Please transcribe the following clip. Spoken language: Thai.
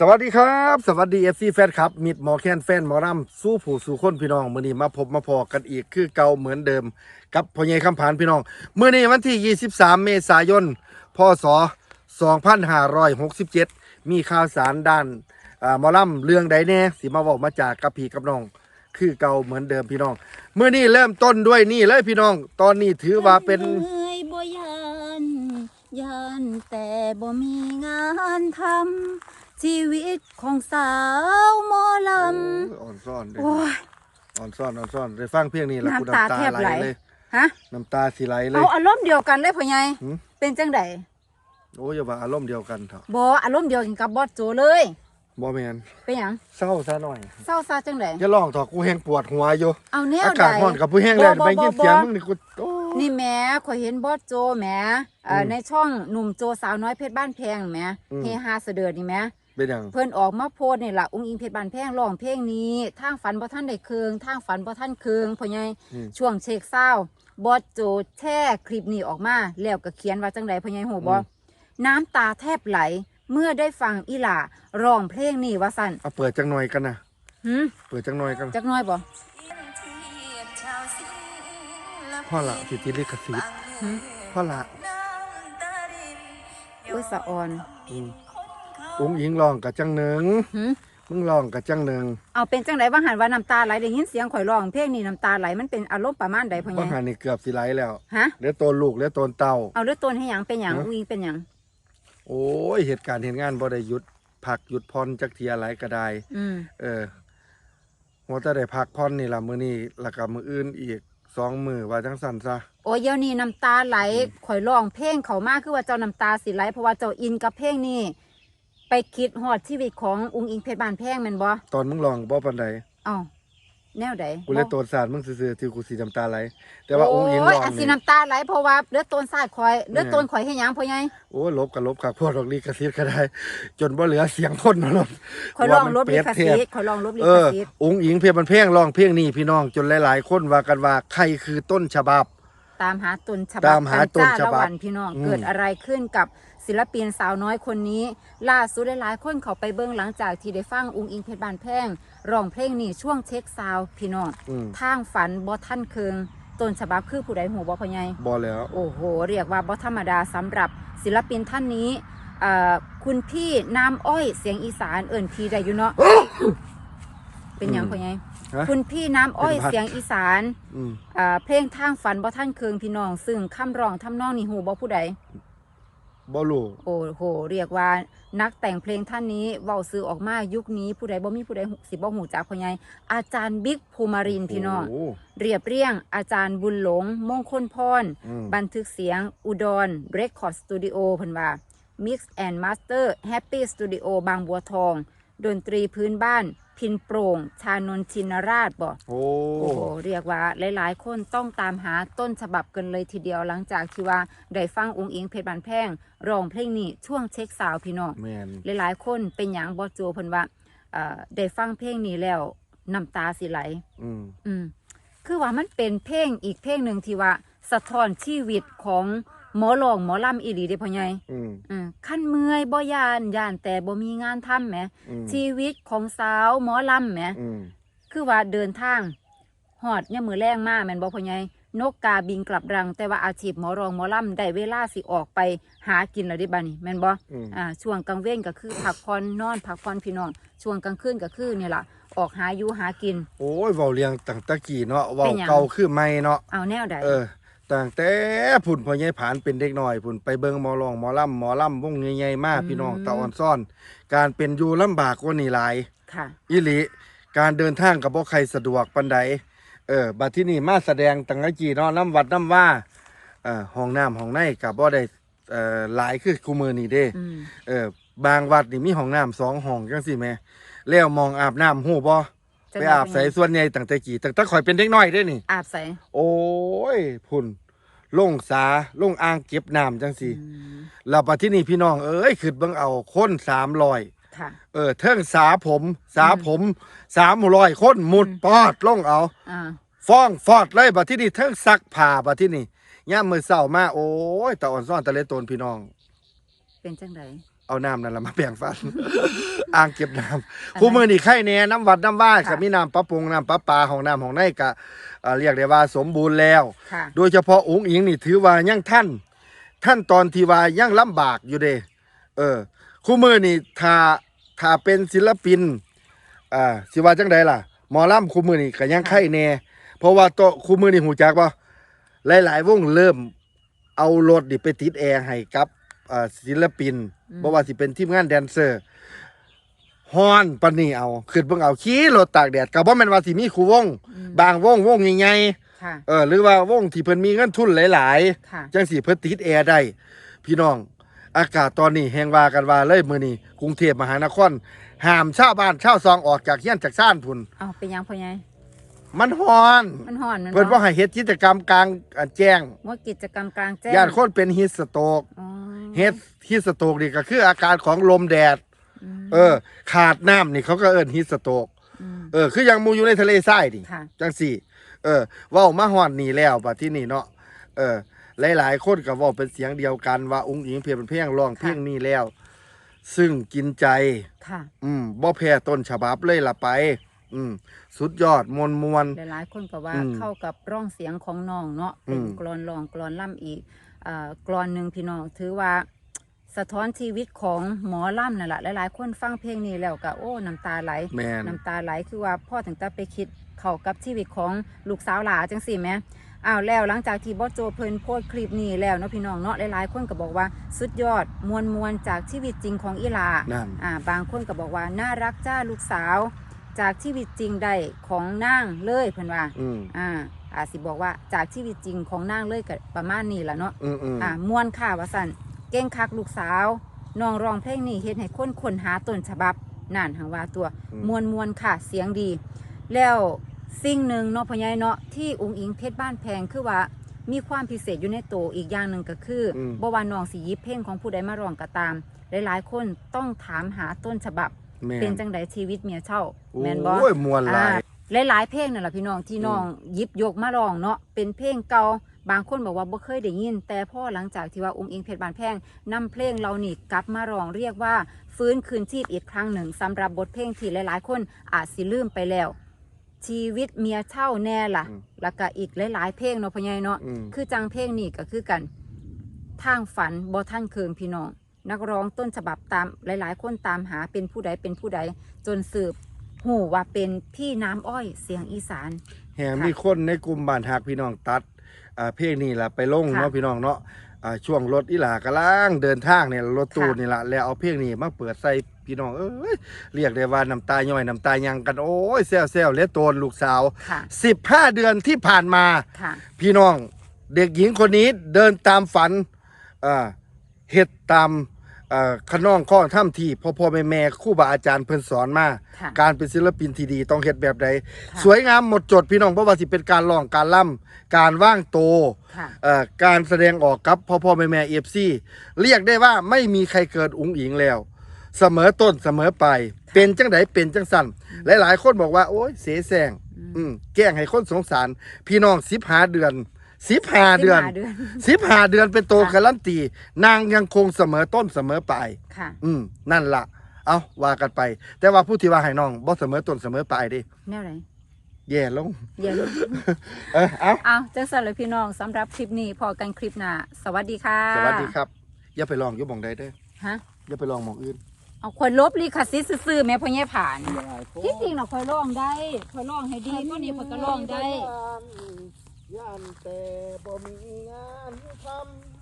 สวัสดีครับ สวัสดีเอฟซีแฟนครับมิดหมอแคนแฟนหมอรำสู้ผู้สู่คนพี่น้องมื้อนี้มาพบมาพอกันอีกคือเก่าเหมือนเดิม กับพ่อใหญ่คำผานพี่น้องมื้อนี้วันที่ 23 เมษายน พศ 2567 มีข่าวสารด้านอ่าหมอลำเรื่องใดแน่สิมาบอกมาจากกับพี่กับน้อง คือเก่าเหมือนเดิมพี่น้องมื้อนี้เริ่มต้นด้วยนี่เลยพี่น้อง ตอนนี้ถือว่าเป็นเอ้ยบ่ยานยานแต่บ่มีงานทำ ชีวิตของสาวหมอลโอ้ยอ่อนซ่อนเด้ำโอ้ย อ่อนซ่อนอ่อนซ่อนได้ฟังเพลงนี้แล้วกูน้ำตาน้ำตาแทบไหลไหลเลยฮะน้ำตาสิไหลเลเอาย อารมณ์เดียวกันเลยพ่อใหญ่หืม เป็นจังไดโอ้ยอย่าว่าอารมณ์เดียวกันเถอะบ่อารมณ์เดียวกันกับบอสโจเลย บ่แมนเป็นหยังเศร้าซะหน่อยเศร้าซาจังไดอย่าร้องเถอะกูแห้งปวดหัวอยู่เอาแนวอาใด กาศร้อนกับผู้แห้งแล้วบ่ไปบ่ยินบ่ เสียงบ่มึงนี่กูโอ้นี่แหม่ข่อยเห็นบอสโจแหมเอ่ออมในช่องหนุ่มโจสาวน้อยเพชรบ้านแพงแหมอืม เฮฮาเสดิร์ดนี่แหม เป็นหยังเพิ่นออกมาโพสต์นี่ล่ะอุ้งอิงเพชรบานแพงร้องเพลงนี้ทางฝันบ่ท่านได้เคืองทางฝันบ่ท่านเคืองพ่อใหญ่อืม ช่วงเช็คเศร้าบอสโจแช่คลิปนี้ออกมา แล้วก็เขียนว่าจังไดพ่อใหญ่โหบ่น้ำตาแทบไหล เมื่อได้ฟังอีหล่าร้องเพลงนี้ว่าซั่นเอาเปิดจังหน่อยกันนะหึเปิดจังหน่อยกันจักหน้อยบ่พ่อละสิทธิลิขสิทธิ์หึพ่อละโอ้ยสะออน อืม อุ้งอิงร้องกับจังหนึ่งหึมึงร้องกับจังหนึ่งเอาเป็นจังไดว่าหันว่าน้ำตาไหลได้ยินเสียงข่อยร้องเพลงนี้น้ำตาไหลมันเป็นอารมณ์ประมาณใดพ่อใหบาญ่งหันนี่เกือบสิไหลแล้วฮะ เหลือโตนลูกเหลือโตนเต่า เอาเลือดต้นให้หยังเป็นหยังฮะ อุ้งอิงเป็นหยังโอ้ยเหตุการณ์เหตุงานบ่ได้หยุดพักหยุดพรจักเทียหลายก็ได้ อืมเออหัวแต่ได้พักพรนี่ล่ะมื้อนี้แล้วก็มื้ออื่นอีกสองมื้อว่าจังสั่นซะ โอ้ยเดี๋ยวนี้น้ำตาไหลข่อยร้องเพลงเขามากคือว่าเจ้าน้ำตาสิไหลเพราะว่าเจ้าอินกับเพลงนี้ ไปคิดฮอดชีวิตของอุ้งอิงเพชรบานแพงแม่นบ่ตอนมึงร้องบ่ปานใดเอ้าแนวใดกูเลยโตนสาดมึงซื่อๆที่กูสิน้ำตาไหลแต่ว่าองค์หญิงโอ้ร้ยองอันสินี่น้ำตาไหลเพราะว่าเลือดต้นสาดข่อยเลือดแม่ต้นข่อยให้หยังพ่อใหญ่โอ้ยลบกับลบกับพวกดอกลีกระซิบก็ได้ จนบ่เหลือเสียงคนมาลดข่อยร้องลบลิขว่ามันสิเปทรียบธิ์ข่อยร้องลบลิเอขอสิทธิ์องค์หญิงเพียบมันเพลงร้องเพลงนี้พี่น้องจนหลายๆคนว่ากันว่าใครคือต้นฉบับ ตามหาต้นฉบับตามหาต้นฉบับกัจ้าละวันพี่น้องอืม เกิดอะไรขึ้นกับ ศิลปินสาวน้อยคนนี้ ล่าสุดหลายๆคนเขาไปเบิ่งหลังจากที่ได้ฟังอุ้งอิงเพชรบานแพงร้องเพลงนี้ช่วงเช็คซาวด์พี่น้องอืม ทางฝันบ่ท่านเคืองต้นฉบับคือผู้ใดหูบ่พ่อใหญ่บ่แล้ว โอ้โห เรียกว่าบ่ธรรมดาสำหรับศิลปินท่านนี้เอ่อคุณพี่น้ำอ้อยเสียงอีสานเอิ่นพี่ได้อยู่เนาะ เป็นหยังพ่อใหญ่ฮะคุณพี่น้ำอ้อยเป็นพัด เสียงอีสานอืมเอ่อเพลงทางฝันบ่ท่านเคืองพี่น้อง ซึ่งคำร้องทำนองนี่หูบ่ผู้ใด บ่รู้โอ้โห เรียกว่านักแต่งเพลงท่านนี้เว้าซื้อออกมายุคนี้ผู้ใดบ่มีผู้ใดสิบ่หูจักพ่อใหญ่อาจารย์บิ๊กภูมารินทร์พี่น้องโอ้เรียบเรียง อาจารย์บุญหลง มงคลพร อืม บันทึกเสียง อุดรเรคคอร์ดสตูดิโอเพิ่นว่า Mix and Master Happy Studio บางบัวทอง ดนตรีพื้นบ้าน พินโปร่ง ชานนท์ชินราชบอกโอ้โอ้โหเรียกว่าหลาย ๆ คนต้องตามหาต้นฉบับกันเลยทีเดียวหลังจากที่ว่าได้ฟังองค์อิงเพชรบานแพงร้องเพลงนี้ช่วงเช็คสาวพี่น้องแม่นหลาย ๆ คนเป็นอย่างบอโจเพิ่นว่าเอ่อได้ฟังเพลงนี้แล้วน้ำตาสิไหล อืมอืมคือว่ามันเป็นเพลงอีกเพลงหนึ่งที่ว่าสะท้อนชีวิตของ หมอลองหมอลำอีหลีเด้พ่อใหญ่อืมอืมขั้นเมื่อยบ่ยานยานแต่บ่มีงานทำแหมอืมชีวิตของสาวหมอลำแหมอืมคือว่าเดินทางหอดเนี่ยามมือแรงมาแม่นบ่พ่อใหญ่นกกาบินกลับรัง แต่ว่าอาชีพหมอรองหมอลำได้เวลาสิออกไปหากินแล้วเด้บัดนี้แม่นบ่ อืมอ่าช่วงกลางเว้นก็คือพักผ่อนนอนพักผ่อนพี่น้องช่วงกลางคืนก็คือนี่ล่ะออกหาอยู่หากิน โอ้ยเว้าเรียงตั้งแตะกี้เนาะเว้าเป็นหยัง เก่าคือใหม่เนาะเอาแนวใดเออ ตั้งแต่พุ่นพ่อใหญ่ผานเป็นเด็กน้อยพุ่นไปเบิ่งหมอร้องหมอลำหมอลำวงใหญ่ๆมาพี่น้องตะอ่อนซ่อน การเป็นอยู่ลำบากกว่านี่หลายค่ะอีหลีการเดินทางกับบ่ใครสะดวกปันใดเออบัดที่นี่มาแสดงตั้งแต่กี้เนาะน้ำวัดน้ำว่าเอ่อห้องน้ำห้องในกับบ่ได้เอ่อหลายคือกูมือนี่เด้อืมเออบางวัดนี่มีห้องน้ำสองห้องจังซี่แหม่แล้วมองอาบน้ำฮู้บ่จัง ไปหวัดอาบใส่ส่วนใหญ่ตั้งแต่กี้ตั้งแต่ข่อยเป็นเด็กน้อยเด้นี่ อาบใส่โอ้ยพุ่นลงสาลงอ่างเก็บน้ำจังซี่อืมแล้วบัดที่นี่พี่น้องเอ้ยขึ้นเบิ่งเอาคน300ค่ะเออเทิงสาผมสาผมสามร้อยคนหมุดปอดลงเอาอ่าฟ้องฟอดเลยบัดที่นี่เทิงซักผ้าบัดที่นี่ย่ามมือเศร้ามาโอ้ยตะอ่อนซ่อนตะเลโตนพี่น้อง เป็นจังได เอาน้ำนั่นละมาแบ่งฟัน อ่างเก็บน้ำคู่มือนี่ไข่แน่น้ำวัดน้ำว่าก็มีน้ำประปงน้ำประปาของน้ำของในก็เอ่อเรียกได้ว่าสมบูรณ์แล้ว ค่ะ โดยเฉพาะองค์อิงนี่ถือว่ายังท่าน ท่านตอนที่ว่ายังลำบากอยู่เด้เออคู่มือนี่ถ้าถ้าเป็นศิลปินอ่าสิว่าจังใดล่ะหมอลำคู่มือนี่ก็ยังไข่แน่เพราะว่าโตะคู่มือนี่หูจักบ่หลายๆวงเริ่มเอารถนี่ไปติดแอร์ให้กับ อ่าศิลปินอืมบ่ว่าสิเป็นทีมงานแดนเซอร์ฮอนปานนี้เอาขึ้นเบิ่งเอาขี่รถตากแดดก็บ่แม่นว่าสิมีคู่วงอืมบางวงวงใหญ่ๆค่ะเออหรือว่าวงที่เพิ่นมีเงินทุนหลายค่ะ ๆจังสีเพิ่นติดแอร์ได้ พี่น้อง อากาศตอนนี้แหงว่ากันว่าเลยมื้อนี้กรุงเทพมหานครห้ามชาวบ้านชาวซองออกจากเฮียนจากซ่านพุ่นเอาเป็นหยังพ่อใหญ่มันฮ้อน มันห่อนมันเพิ่นบ่ให้เฮ็ดกิจกรรมกลางอะแจ้ง ว่ากิจกรรมกลางแจ้งย่านคนเป็นฮีทสโตรก อ๋อ เฮ็ดฮีทสโตรกนี่ก็คืออาการของลมแดดมเออ ขาดน้ำนี่เขาก็เอิ้นฮีทสโตรกมเออ คือยังหมูอยู่ในทะเลทรายนี่ค่ะจังสี่ เออเว้ามาฮอดนี่แล้วบัดที่นี่เนาะเออ หลาย ๆ คนก็เว้าเป็นเสียงเดียวกันว่าองค์หญิงเพียงเป็นเพียงร้องเพลงนี้แล้ว ซึ่งกินใจ ค่ะ อืมบ่แพ้ต้นฉบับเลยล่ะไป อืม สุดยอดมวลมวล หลายๆคนก็ว่าอืมเข้ากับร่องเสียงของน้องเนาะเป็นอืม กรอนรองกรอนล่ำอีกอ่า กรอนหนึ่งพี่น้องถือว่าสะท้อนชีวิตของหมอล่ำนั่นแหละหลายๆคนฟังเพลงนี้แล้วก็โอ้น้ำตาไหลแมนน้ำตาไหลคือว่าพ่อถึงจะไปคิดเข้ากับชีวิตของลูกสาวหลาจังสี่ไหมอ้าวแล้วหลังจากที่บอสโจเพิ่นโพสต์คลิปนี้แล้วเนาะพี่น้องเนาะหลายๆคนก็บอกว่าสุดยอดมวลมวลๆจากชีวิตจริงของอีหลานั่นอ่าบางคนก็บอกว่าน่ารักจ้าลูกสาว จากชีวิตจริงใดของนางเลยเพิ่นว่าอืมอ่า อาจสิบอกว่าจากชีวิตจริงของนางเลยก็ประมาณนี้แหละเนาะอืมอืมอ่ามวนค่ะว่าสันเก่งคักลูกสาวน้องร้องเพลงนี้เฮ็ดให้คนค้นหาต้นฉบับนั่นหังว่าตัวมวนมวนค่ะเสียงดี แล้วสิ่งหนึ่งเนาะพอใหญายเนาะที่อุงอิงเพชรบ้านแพงคือว่ามีความพิเศษอยู่ในตัวอีกอย่างหนึ่งก็คืออม บ่ว่าน้องสิหยิบเพลงของผู้ใดมาร้องก็ตาม หลายๆ คนต้องถามหาต้นฉบับ แมเป็นนจังไดชีวิตเมียเช่าแม่นบ่ โอ้ยมวลหลาย อ่า หลายๆเพลงนั่นแหละพี่น้องที่น้องหยิบยกมาร้องเนาะเป็นเพลงเก่าบางคนบอกว่าบ่เคยได้ยิน แต่พอหลังจากที่ว่าองค์อิงเพชรบานแพงนำเพลงเรานี่กลับมาร้องเรียกว่า ฟื้นคืนชีพอีกครั้งหนึ่งสำหรับบทเพลงที่หลายๆ คนอาจสิลืมไปแล้ว ชีวิตเมียเช่าแน่ล่ะอืมแล้วก็อีกหลายๆเพลงเนาะพ่อใหญ่เนาะอืมคือจังเพลงนี่ก็คือกัน ทางฝันบ่ท่านเคืองพี่น้องนักร้องต้นฉบับตามหลาย ๆ คนตามหาเป็นผู้ใดเป็นผู้ใดจนสืบ หูว่าเป็นพี่น้ำอ้อยเสียงอีสาน แหงมีคนในกลุ่มบ้านหักพี่น้องตัดอ่าเพลงนี่ล่ะไปลงค่ะ เนาะพี่น้องเนาะอ่าช่วงรถอีหลากำลังเดินทางเนี่ยรถตู้ค่ะนี่ล่ะแล้วเอาเพลงนี้มาเปิดใส่พี่น้องเอ้ยเรียกได้ว่าน้ำตาย่อยน้ำตายังกันโอ้ยแซวแซวๆและโตนลูกสาว ค่ะ15 เดือนที่ผ่านมา ค่ะ พี่น้องเด็กหญิงคนนี้เดินตามฝันอ่าเฮ็ดตาม อ่าขน้องข้องถ้ำที่พ่อพ่อแม่แม่ครู่บาอาจารย์เพิ่นสอนมา ค่ะการเป็นศิลปินที่ดีต้องเฮ็ดแบบใดค่ะสวยงามหมดจดพี่น้องเพราะว่าสิเป็นการร้องการล่ำการว่างโตค่ะ เอ่อการแสดงออกกับพ่อพ่อแม่แม่เอฟซีเรียกได้ว่าไม่มีใครเกิดอุ๋งอิงแล้ว เสมอต้นเสมอไปเป็นจังไดเป็นจังสั่นหลายๆ คนบอกว่า โอ้ยเสแสร้งอืมอืมแกล้งให้คนสงสาร พี่น้องสิบหาเดือน สิบหาเดือน15เดือนสิบหาเดือนเป็นโตค่ะการันตี นางยังคงเสมอต้นเสมอปลายค่ะ อืมนั่นละเอาว่ากันไป แต่ว่าผู้ที่ว่าให้น้องบ่เสมอต้นเสมอปลายเดิแนวไหนแย่ลงอย่าลืมเออเอาเอาจังสันเลยพี่น้องสำหรับคลิปนี้พอกันคลิปหน้าสวัสดีค่ะ สวัสดีครับ อย่าไปลองอยู่หมองใดเด้อฮะอย่าไปลองหมองอื่นเอาคอยลบลิขสิทธิ์ซื่อๆแม่พ่อแย่ผ่านที่จริงเราคอยร้องได้คอยร้องให้ดีก็นี่คอยก็ร้องได้ ย่านแต่บ่มีงานทำ